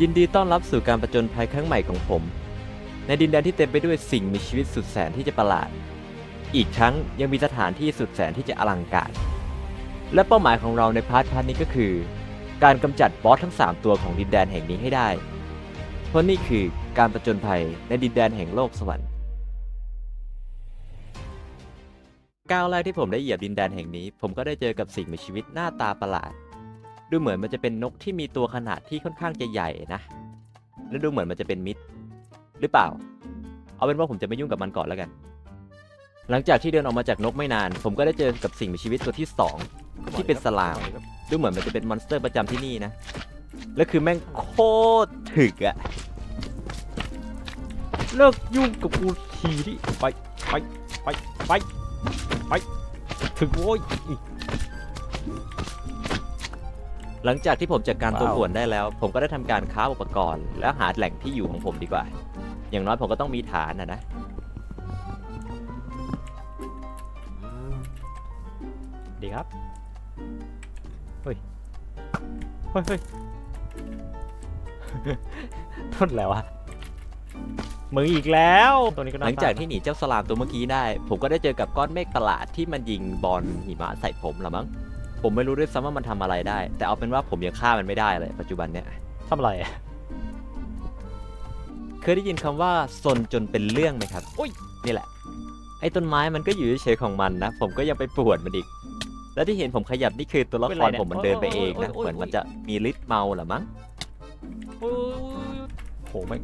ยินดีต้อนรับสู่การประจนภัยครั้งใหม่ของผม ในดินแดนที่เต็มไปด้วยสิ่งมีชีวิตสุดแสนที่จะประหลาด อีกทั้งยังมีสถานที่สุดแสนที่จะอลังการ และเป้าหมายของเราในพาร์ทพาร์ทนี้ก็คือ การกำจัดบอสทั้ง 3 ตัวของดินแดนแห่งนี้ให้ได้ เพราะนี่คือการประจนภัยในดินแดนแห่งโลกสวรรค์ก้าวแรกที่ผมได้เหยียบดินแดนแห่งนี้ ผมก็ได้เจอกับสิ่งมีชีวิตหน้าตาประหลาด ดูเหมือนมันจะเป็นนกที่มีตัวขนาดที่ค่อนข้างจะใหญ่นะ และดูเหมือนมันจะเป็นมิตรหรือเปล่า เอาเป็นว่าผมจะไม่ยุ่งกับมันก่อนแล้วกัน หลังจากที่เดินออกมาจากนกไม่นาน ผมก็ได้เจอกับสิ่งมีชีวิตตัวที่สองที่เป็นสลาม ดูเหมือนมันจะเป็นมอนสเตอร์ประจำที่นี่นะ และคือแม่งโคตรถึกอะเลิกยุ่งกับกูทีดิไปไปไปไปไปถึงโว้ย หลังจากที่ผมจัดการตัวว้าวป่วนได้แล้ว ผมก็ได้ทำการค้าอุปกรณ์ แล้วหาแหล่งที่อยู่ของผมดีกว่า อย่างน้อยผมก็ต้องมีฐานนะนะ ดีครับ เฮ้ย เฮ้ยเฮ้ยต้นแล้วอะมึงอีกแล้วตัวนี้ก็หน่าลังจากสร้ที่หนีเจ้าสลามตัวเมื่อกี้ได้ ผมก็ได้เจอกับก้อนเมฆประหลาดที่มันยิงบอลหิมะใส่ผมละมั้ง ผมไม่รู้ด้วยซ้ำว่ามันทำอะไรได้ แต่เอาเป็นว่าผมยังฆ่ามันไม่ได้เลยปัจจุบันเนี้ยทำอะไรอะเคยได้ยินคำว่าซนจนเป็นเรื่องไหมครับอุ้ยนี่แหละ ไอ้ต้นไม้มันก็อยู่เฉยๆของมันนะ ผมก็ยังไปปวดมันอีก และที่เห็นผมขยับนี่คือตัวละครผมมันเดินไปเองนะเหมือนมันจะมีฤทธิ์เมาเหรอมั้งอุ๊ยโหแม่ง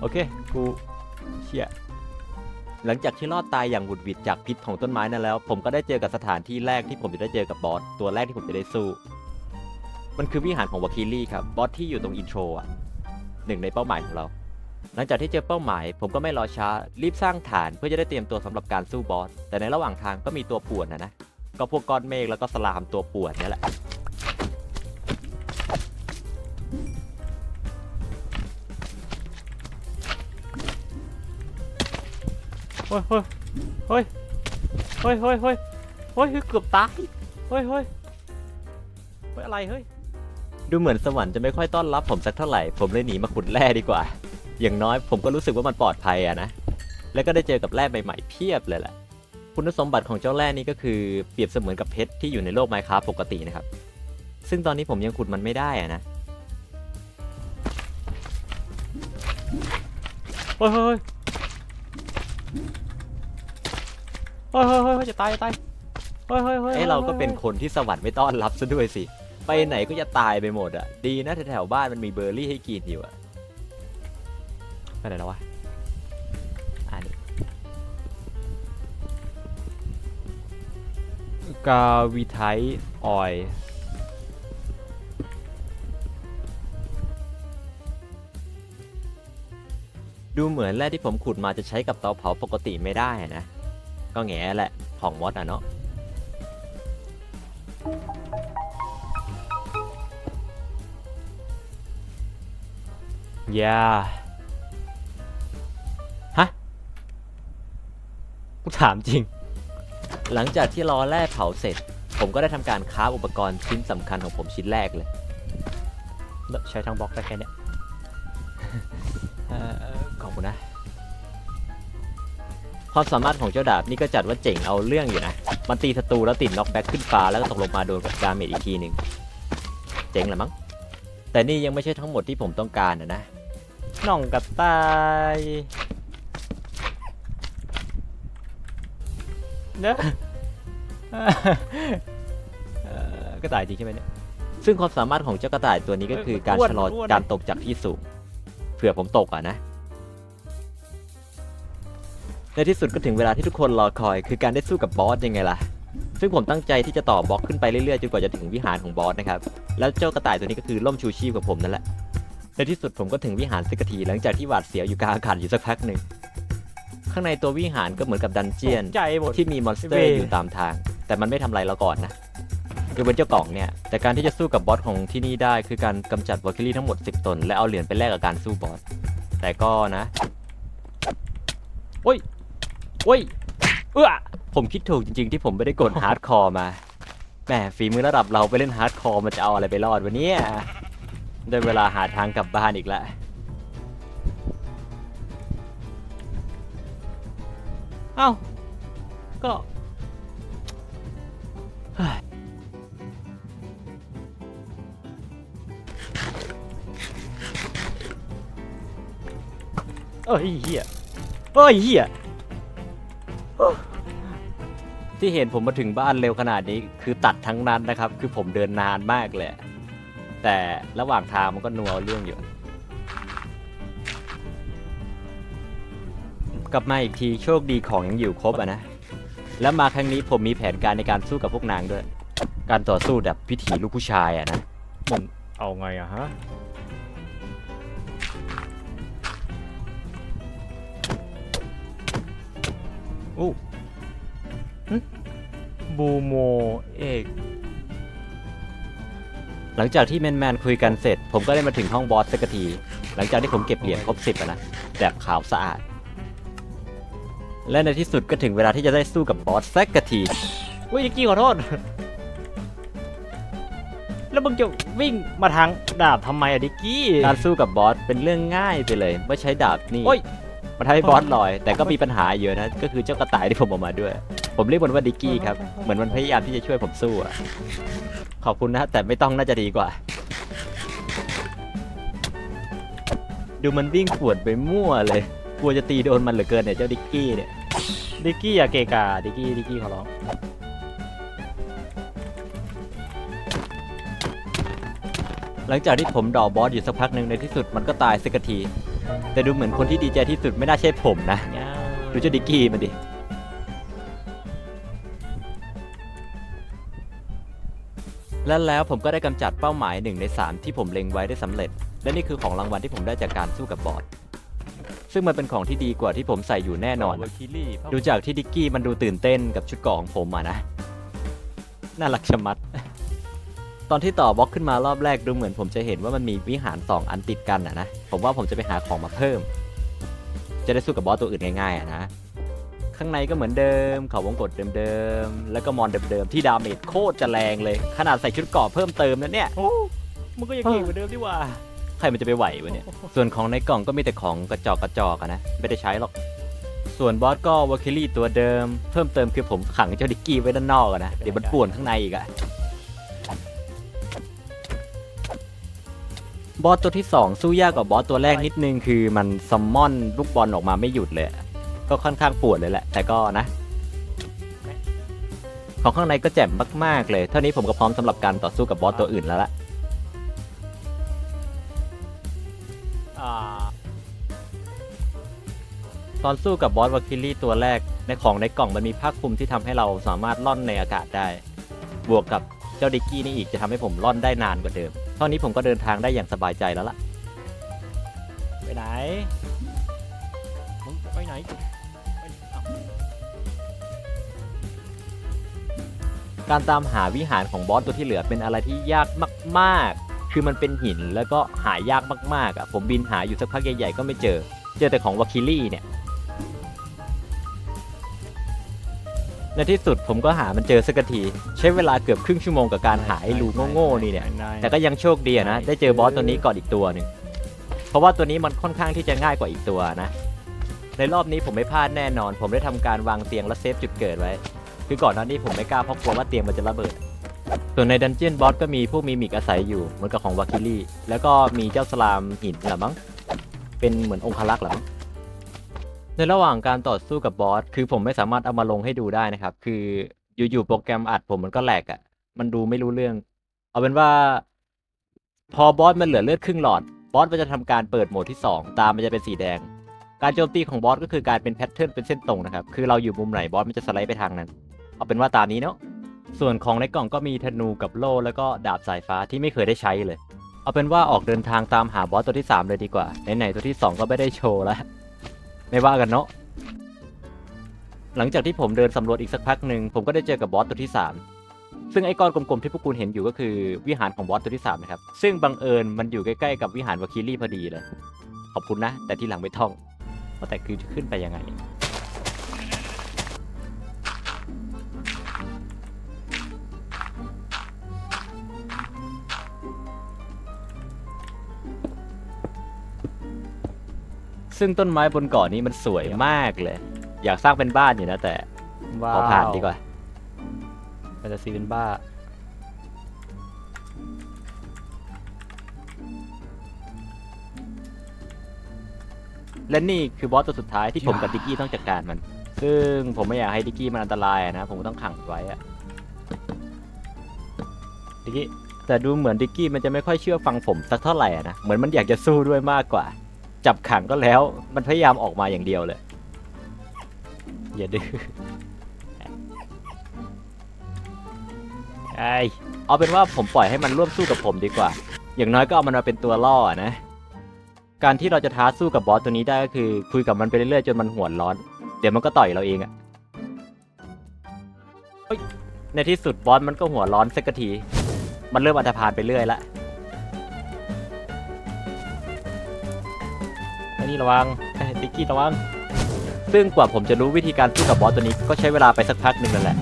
โอเค กูเชี่ย หลังจากที่รอดตายอย่างหวุดหวิดจากพิษของต้นไม้นั้นแล้ว ผมก็ได้เจอกับสถานที่แรกที่ผมจะได้เจอกับบอสตัวแรกที่ผมจะได้สู้ มันคือวิหารของวาคิลี่ครับบอสที่อยู่ตรงอินโทรอะหนึ่งในเป้าหมายของเรา หลังจากที่เจอเป้าหมาย ผมก็ไม่รอช้ารีบสร้างฐานเพื่อจะได้เตรียมตัวสำหรับการสู้บอสแต่ในระหว่างทางก็มีตัวป่วนนะนะก็พวกก้อนเมฆแล้วก็สลามตัวป่วนนี่แหละ เฮ้ยเฮ้ยเฮ้ยเฮ้ยเฮ้ยเฮ้ยเฮ้ยเกือบตายเฮ้ยเฮ้ยเฮ้ยอะไรเฮ้ยดูเหมือนสวรรค์จะไม่ค่อยต้อนรับผมสักเท่าไหร่ ผมเลยหนีมาขุดแร่ดีกว่า อย่างน้อยผมก็รู้สึกว่ามันปลอดภัยอะนะ แล้วก็ได้เจอกับแร่ใหม่ๆเพียบเลยแหละ คุณสมบัติของเจ้าแร่นี้ก็คือเปรียบเสมือนกับเพชรที่อยู่ในโลกไมค้าปกตินะครับ ซึ่งตอนนี้ผมยังขุดมันไม่ได้อะนะเฮ้ยเฮ้ย เฮ้ยเฮ้ยเฮ้ยเฮ้ยจะตายจะตายเฮ้ยเฮ้ยเฮ้ยไอ้เราก็เป็นคนที่สวรรค์ไม่ต้อนรับซะด้วยสิ ไปไหนก็จะตายไปหมดอะดีนะแถวๆบ้านมันมีเบอร์รี่ให้กินอยู่อะไปไหนแล้ววะอันนี้กาวิไทออยดูเหมือนแร่ที่ผมขุดมาจะใช้กับเตาเผาปกติไม่ได้อะนะ ก็แง่แหละของมอสอะเนาะยาฮะกูถามจริง หลังจากที่รอแร่เผาเสร็จ ผมก็ได้ทำการค้าฟอุปกรณ์ชิ้นสำคัญของผมชิ้นแรกเลย ใช้ทั้งบล็อกได้แค่เนี้ยเอ่อขอบคุณนะ ความสามารถของเจ้าดาบนี่ก็จัดว่าเจ๋งเอาเรื่องอยู่นะ มันตีศัตรูแล้วติดน็อกแบ็กขึ้นฟ้าแล้วก็ตกลงมาโดนกับดาเมจอีกทีหนึ่งเจ๋งแหละมั้ง แต่นี่ยังไม่ใช่ทั้งหมดที่ผมต้องการนะนะน่องกับตายเนอะกระต่ายจริงใช่ไหมเนี่ย ซึ่งความสามารถของเจ้ากระต่ายตัวนี้ก็คือการชะลอการตกจากที่สูง เผื่อผมตกอะนะ ในที่สุดก็ถึงเวลาที่ทุกคนรอคอย คือการได้สู้กับบอสยังไงล่ะ ซึ่งผมตั้งใจที่จะต่อบล็อกขึ้นไปเรื่อยๆจนกว่าจะถึงวิหารของบอสนะครับ แล้วเจ้ากระต่ายตัวนี้ก็คือล่มชูชีพกับผมนั่นแหละ ในที่สุดผมก็ถึงวิหารสิกทีหลังจากที่หวาดเสียวอยู่กลางอากาศอยู่สักพักหนึ่ง ข้างในตัววิหารก็เหมือนกับดันเจียนใจหมด ที่มีมอนสเตอร์เว้ยอยู่ตามทาง แต่มันไม่ทำอะไรเราก่อนนะยกเว้นเจ้ากล่องเนี่ย แต่การที่จะสู้กับบอสของที่นี่ได้ คือการกำจัดวอลคิลี่ทั้งหมด 10 ตน และเอาเหรียญไปแลกกับการสู้บอส แต่ก็นะ โอ้ย โอ้ยเออผมคิดถูกจริง ๆ ที่ผมไม่ได้กดฮาร์ดคอร์มาแหมฝีมือระดับเราไปเล่นฮาร์ดคอร์มันจะเอาอะไรไปรอดวะเนี่ยได้เวลาหาทางกลับบ้านอีกแล้วเอ้าก็เอ้ยเหี้ยเอ้ยเหี้ย ที่เห็นผมมาถึงบ้านเร็วขนาดนี้คือตัดทั้งนั้นนะครับ คือผมเดินนานมากเลย แต่ระหว่างทางมันก็นัวเรื่องอยู่ กลับมาอีกทีโชคดีของยังอยู่ครบอะนะ แล้วมาครั้งนี้ผมมีแผนการในการสู้กับพวกนางด้วย การต่อสู้แบบพิถีลูกผู้ชายอะนะมันเอาไงอะฮะ อู้หึบูโมเอกหลังจากที่แมนๆคุยกันเสร็จ ผมก็ได้มาถึงห้องบอสสักที หลังจากที่ผมเก็บเหรียญครบสิบอะนะแบบขาวสะอาด และในที่สุดก็ถึงเวลาที่จะได้สู้กับบอสสักทีอุ้ยดิกกี้ขอโทษ แล้วมึงจะวิ่งมาทางดาบทำไมอะดิกกี้ การสู้กับบอสเป็นเรื่องง่ายไปเลย ไม่ใช้ดาบนี่โอ้ย มันทำให้บอสลอย แต่ก็มีปัญหาเยอะนะ ก็คือเจ้ากระต่ายที่ผมเออกมาด้วย ผมเรียกมันว่าดิกกี้ครับ เหมือนมันพยายามที่จะช่วยผมสู้อะขอบคุณนะ แต่ไม่ต้องน่าจะดีกว่า ดูมันวิ่งขวดไปมั่วเลย กลัวจะตีโดนมันเหลือเกินเนี่ยเจ้าดิกกี้เนี่ย ดิกกี้อย่าเกะกาดิกกี้ดิกกี้ขอร้อง หลังจากที่ผมดอบอสอยู่สักพักหนึ่งในที่สุดมันก็ตายสักที แต่ดูเหมือนคนที่ดีใจที่สุดไม่น่าใช่ผมนะ ดูเจ้าดิกกี้มันดิ และแล้วผมก็ได้กำจัดเป้าหมายหนึ่งในสามที่ผมเล็งไว้ได้สำเร็จ และนี่คือของรางวัลที่ผมได้จากการสู้กับบอสซึ่งมันเป็นของที่ดีกว่าที่ผมใส่อยู่แน่นอนวาคิลี่ดูจากที่ดิกกี้มันดูตื่นเต้นกับชุดเกราะของผมอะนะ น่ารักชะมัด ตอนที่ต่อบล็อกขึ้นมารอบแรกดูเหมือนผมจะเห็นว่ามันมีวิหารสองอันติดกันอะนะ ผมว่าผมจะไปหาของมาเพิ่ม จะได้สู้กับบอสตัวอื่นง่ายๆอะนะ ข้างในก็เหมือนเดิมเขาวงกดเดิมๆ แล้วก็มอนเดิมๆ ที่ดาเมจโคตรจะแรงเลย ขนาดใส่ชุดเกราะเพิ่มเติมนะเนี่ยโอ้มึงก็ยังเก่งกว่าเดิมดีว่า ใครมันจะไปไหววะเนี่ย ส่วนของในกล่องก็มีแต่ของกระจอกกระจอกอะนะ ไม่ได้ใช้หรอก ส่วนบอสก็วาคิลี่ตัวเดิม เพิ่มเติมคือผมขังเจ้าดิกกี้ไว้ด้านนอกอะนะ เดี๋ยวมันป่วนข้างในอีกอะ บอสตัวที่ 2 สู้ยากกว่าบอสตัวแรกนิดนึงคือมันซัมมอนลูกบอลออกมาไม่หยุดเลย ก็ค่อนข้างปวดเลยแหละ แต่ก็นะ ของข้างในก็แจ่มมากๆเลย เท่านี้ผมก็พร้อมสำหรับการต่อสู้กับบอสตัวอื่นแล้วละตอนสู้กับบอสวาคิลี่ตัวแรกในของในกล่องมันมีผ้าคลุมที่ทำให้เราสามารถล่อนในอากาศได้ บวกกับ เจ้าดิกกี้นี่อีกจะทำให้ผมล่อนได้นานกว่าเดิม เท่านี้ผมก็เดินทางได้อย่างสบายใจแล้วล่ะ ไปไหน มึงจะไปไหนไปอ้าวการตามหาวิหารของบอสตัวที่เหลือเป็นอะไรที่ยากมาก ๆ คือมันเป็นหินแล้วก็หายากมากๆอะ ผมบินหาอยู่สักพักใหญ่ ๆ ก็ไม่เจอ เจอแต่ของวาคิลี่เนี่ย ในที่สุดผมก็หามันเจอสักที ใช้เวลาเกือบครึ่งชั่วโมงกับการหาไอ้รูโง่ๆนี่เนี่ยไหแต่ก็ยังโชคดีอะนะ ได้เจอบอสตัวนี้ก่อนอีกตัวหนึ่ง เพราะว่าตัวนี้มันค่อนข้างที่จะง่ายกว่าอีกตัวนะ ในรอบนี้ผมไม่พลาดแน่นอน ผมได้ทำการวางเตียงและเซฟจุดเกิดไว้ คือก่อนหน้านี้ผมไม่กล้าเพราะกลัวว่าเตียงมันจะระเบิด ส่วนในดันเจียนบอสก็มีผู้มีมิกอาศัยอยู่เหมือนกับของวาคิลี่ แล้วก็มีเจ้าสลามหินเหรือมั้ง เป็นเหมือนองคลักษ์เหรือมั้ง ในระหว่างการต่อสู้กับบอสคือผมไม่สามารถเอามาลงให้ดูได้นะครับ คืออยู่ๆโปรแกรมอัดผมมันก็แหลกอะ่ะ มันดูไม่รู้เรื่อง เอาเป็นว่า พอบอสมันเหลือเลือดครึ่งหลอด บอสมันจะทำการเปิดโหมดที่ 2 ตามมันจะเป็นสีแดง การโจมตีของบอสก็คือการเป็นแพทเทิร์นเป็นเส้นตรงนะครับ คือเราอยู่มุมไหนบอสมันจะสไลด์ไปทางนั้น เอาเป็นว่าตามนี้เนาะ ส่วนของในกล่องก็มีธนูกับโล่แล้วก็ดาบสายฟ้าที่ไม่เคยได้ใช้เลย เอาเป็นว่าออกเดินทางตามหาบอสตัวที่ 3 เลยดีกว่า ไหนๆตัวที่ 2 ก็ไม่ได้โชว์แล้ว ไม่ว่ากันเนาะหลังจากที่ผมเดินสำรวจอีกสักพักหนึ่งผมก็ได้เจอกับบอสตัวที่ 3 ซึ่งไอ้ก้อนกลมๆที่พวกคุณเห็นอยู่ก็คือวิหารของบอสตัวที่3นะครับซึ่งบังเอิญมันอยู่ใกล้ๆกับวิหารวาคิลี่พอดีเลย ขอบคุณนะ แต่ที่หลังไม่ท่องว่าแต่คือจะขึ้นไปยังไง ซึ่งต้นไม้บนเกาะนี้มันสวยมากเลย อยากสร้างเป็นบ้านอยู่นะแต่ว้าขอผ่านดีกว่าแฟนตาซีเป็นบ้า และนี่คือบอสตัวสุดท้ายที่ผมกับดิกกี้ต้องจัดการมัน ซึ่งผมไม่อยากให้ดิกกี้มันอันตรายอะนะ ผมต้องขังไว้อะดิกกี้แต่ดูเหมือนดิกกี้มันจะไม่ค่อยเชื่อฟังผมสักเท่าไหร่อะนะ เหมือนมันอยากจะสู้ด้วยมากกว่า จับขังก็แล้ว มันพยายามออกมาอย่างเดียวเลย อย่าดื้อไอเอาเป็นว่าผมปล่อยให้มันร่วมสู้กับผมดีกว่า อย่างน้อยก็เอามันมาเป็นตัวล่อนะ การที่เราจะท้าสู้กับบอสตัวนี้ได้ก็คือ คุยกับมันไปเรื่อยๆจนมันหัวร้อน เดี๋ยวมันก็ต่อยเราเองอะในที่สุดบอสมันก็หัวร้อนสักที มันเริ่มอันธพาลไปเรื่อยละ นี่ระวังไอ้ติ๊กกี้ระวังซึ่งกว่าผมจะรู้วิธีการสู้กับบอสตัวนี้ก็ใช้เวลาไปสักพักหนึ่งนั่นแหละ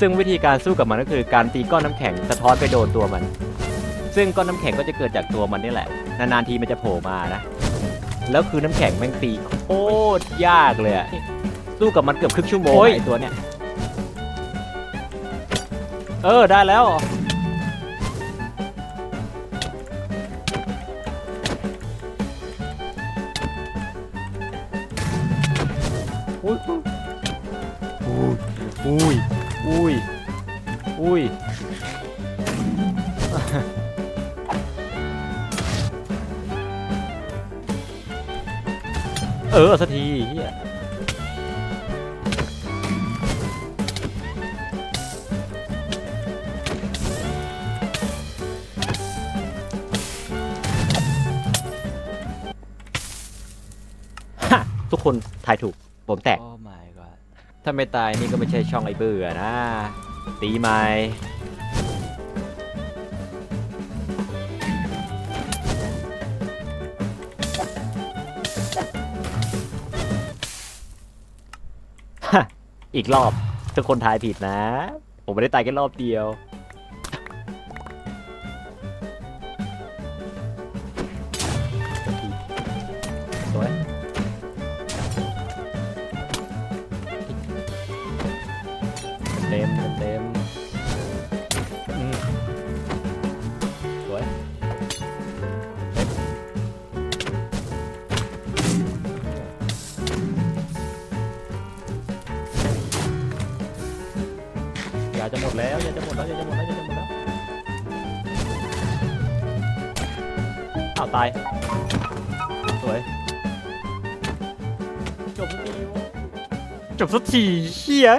ซึ่งวิธีการสู้กับมันก็คือการตีก้อนน้ำแข็งสะท้อนไปโดนตัวมัน ซึ่งก้อนน้ำแข็งก็จะเกิดจากตัวมันนี่แหละ นานๆทีมันจะโผล่มานะ แล้วคือน้ำแข็งแม่งตีโคตรยากเลยอะสู้กับมันเกือบครึ่งชั่วโมงโอ้ยไอตัวเนี้ย เออได้แล้ว อุ้ยอุ้ยอุ้ยอุ้ยเออสักทีเฮียทุกคนทายถูก ผมแตก โอ้ my god ถ้าไม่ตายนี่ก็ไม่ใช่ช่องไอ้เบื่อนะ ตีไหมฮะอีกรอบทุกคนทายผิดนะ ผมไม่ได้ตายแค่รอบเดียว มดแล้วยาจะหมดแล้วยาจะหมดแล้วยาจะหมดแล้วอ้าวตาย สวย จบสักทีจบสักทีเฮีย